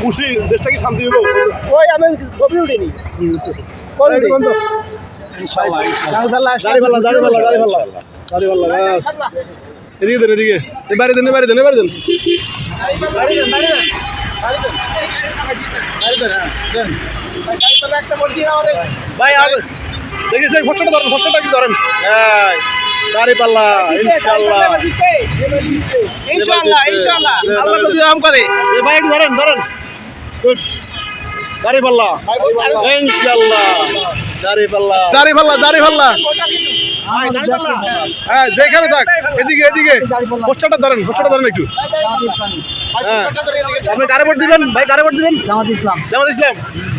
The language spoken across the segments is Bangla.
খুশি দেশটা কি শান্তি হব ওই আমি ছবি উঠিনি। দেন দেন দেন। দেন ভাই আর দেখি দেখ ধরেন ফটোটা কি ধরেন? এই, দাড়ি পাল্লা ইনশাআল্লাহ ইনশাআল্লাহ ইনশাআল্লাহ আল্লাহ যদি রহম করে। এ ভাই ধরেন ধরেন। গুড দাড়ি পাল্লা ইনশাআল্লাহ দাড়ি পাল্লা দাড়ি পাল্লা দাড়ি পাল্লা হ্যাঁ যেখানে থাক এদিকে এদিকে পোস্টারটা ধরেন পোস্টারটা ধরেন একটু হ্যাঁ আপনি কারে ভোট দিবেন ভাই কারে ভোট দিবেন জামাত ইসলাম জামাত ইসলাম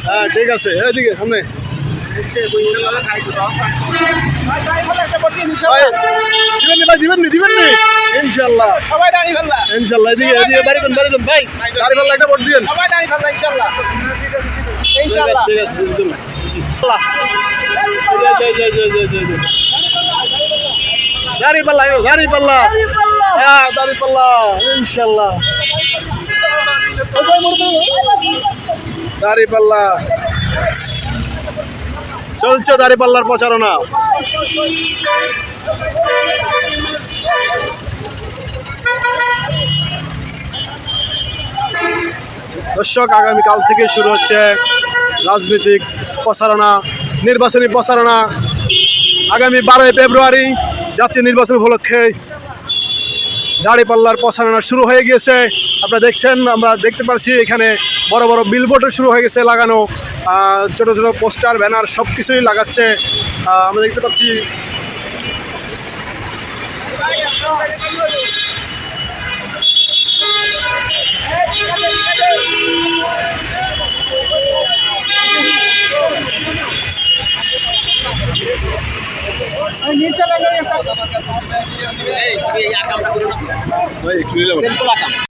হ্যাঁ ঠিক আছে এদিকে সামনে ভাই, দিবেন নি ভাই দিবেন নি দিবেন নি ইনশাআল্লাহ সবাই দাঁড়িয়ে ফেললা ইনশাআল্লাহ এদিকে এদিকে বাড়ি দেন বাড়ি দেন ভাই দাড়ি পাল্লা একটা ভোট দিবেন সবাই দাঁড়িয়ে ফেললা ইনশাআল্লাহ ঠিক আছে ঠিক আছে দিন জয় জয় জয় জয় জয় জয় দাড়ি পাল্লা আইও দাড়ি পাল্লা হ্যাঁ দাড়ি পাল্লা ইনশাআল্লাহ দাড়ি পাল্লা চলছে দাড়ি পাল্লার প্রচারণা দর্শক, আগামীকাল থেকে শুরু হচ্ছে রাজনৈতিক প্রচারণা, নির্বাচনী প্রচারণা। আগামী বারোই ফেব্রুয়ারি জাতীয় নির্বাচন উপলক্ষে দাড়িপাল্লার প্রচারণা শুরু হয়ে গিয়েছে। আপনারা দেখছেন, আমরা দেখতে পাচ্ছি এখানে বড় বড় বিলবোর্ডও শুরু হয়ে গেছে লাগানো। ছোট ছোট পোস্টার, ব্যানার সব কিছুই লাগাচ্ছে আমরা দেখতে পাচ্ছি গেছে ভাই, একটু নিলাম।